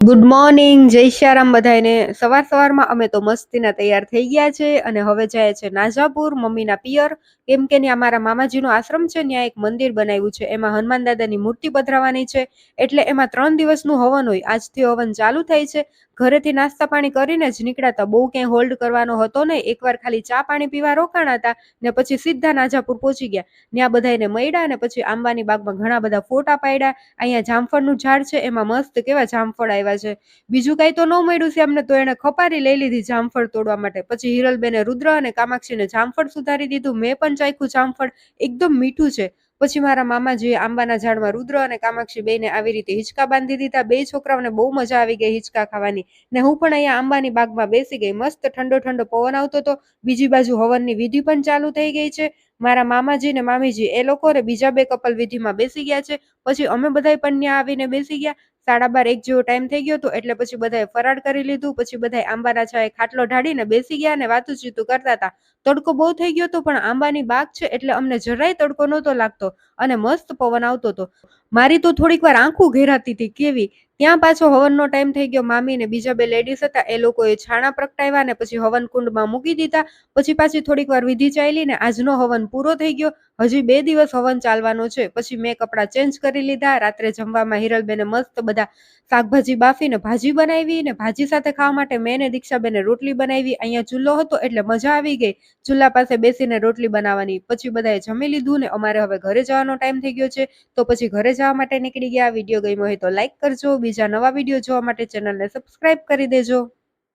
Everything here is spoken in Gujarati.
ગુડ મોર્નિંગ જય શ્યારામ બધાને સવાર સવારમાં અમે તો મસ્તીના તૈયાર થઈ ગયા છે અને હવે જાય છે નાજાપુર, મમ્મીના પિયર. કેમ કે ત્યાં મારા મામાજીનો આશ્રમ છે, ત્યાં એક મંદિર બનાવ્યું છે. એમાં હનુમાન દાદાની મૂર્તિ પધરાવાની છે. એટલે એમાં ત્રણ દિવસનું હવન હોય. આજથી હવન ચાલુ થાય છે. ઘરેથી નાસ્તા પાણી કરીને જ નીકળ્યા બહુ ક્યાંય હોલ્ડ કરવાનો હતો નહીં. એકવાર ખાલી ચા પાણી પીવા રોકાણા હતા ને પછી સીધા નાજાપુર પહોંચી ગયા. ત્યાં બધાને મળ્યા અને પછી આંબાની બાગમાં ઘણા બધા ફોટા પાડ્યા. અહીંયા જામફળનું ઝાડ છે. એમાં મસ્ત કેવા જામફળ આવ્યા છે. બીજું કાંઈ તો ન મળ્યું છે એમને તો એણે ખપારી લઈ લીધી જામફળ તોડવા માટે. પછી હિરલબેને રુદ્ર અને કામાક્ષીને જામફળ સુધારી દીધું. મેં પણ ચાખ્યું જામફળ. એકદમ મીઠું છે. પછી મારા મામાજીએ આંબાના ઝાડમાં રુદ્ર અને કામાક્ષી બેને આવી રીતે હિંચકા બાંધી દીધા. બે છોકરાઓને બહુ મજા આવી ગઈ હિંચકા ખાવાની. ને હું પણ અહીંયા આંબાની બાગમાં બેસી ગઈ. મસ્ત ઠંડો ઠંડો પવન આવતો હતો. બીજી બાજુ હવનની વિધિ પણ ચાલુ થઈ ગઈ છે. મારા મામાજી ને મામીજી એ લોકો બીજા બે કપલ વિધિમાં બેસી ગયા છે. પછી અમે બધાય પણ ત્યાં આવીને બેસી ગયા. સાડા બાર એક જેવો ટાઈમ થઈ ગયો હતો, એટલે પછી બધાએ ફરાળ કરી લીધું, પછી બધાએ આંબાના છાએ ખાટલો ઢાળીને બેસી ગયા અને વાતું ચીતું કરતા હતા. તડકો બહુ થઈ ગયો હતો, પણ આંબાની બાગ છે, એટલે અમને જરાય તડકો નહોતો લાગતો અને મસ્ત પવન આવતો હતો. મારી તો થોડીક વાર આંખું ઘેરાતી હતી, કેવી ત્યાં પાછો હવનનો ટાઈમ થઈ ગયો. મામી ને બીજા બે લેડીઝ હતા. એ લોકોએ છાણા પ્રગટાવ્યા ને પછી હવન કુંડમાં મૂકી દીધા. પછી પાછી થોડીક વાર વિધિ ચાલી ને આજનો હવન પૂરો થઈ ગયો. હજી બે દિવસ હવન ચાલવાનો છે. પછી મેં કપડાં ચેન્જ કરી લીધા. રાત્રે જમવામાં હિરલબેને મસ્ત બધા શાકભાજી બાફીને ભાજી બનાવી ને ભાજી સાથે ખાવા માટે મેં ને દીક્ષાબેને રોટલી બનાવી. અહીંયા ચૂલો હતો એટલે મજા આવી ગઈ. ચૂલા પાસે બેસીને રોટલી બનાવવાની. પછી બધાએ જમી લીધું ને અમારે હવે ઘરે જવાનો ટાઈમ થઈ ગયો છે. તો પછી ઘરે જવા માટે નીકળી ગયા. વીડિયો ગમ્યો હોય તો લાઈક કરજો. બીજા નવા વીડિયો જોવા માટે ચેનલને સબસ્ક્રાઈબ કરી દેજો.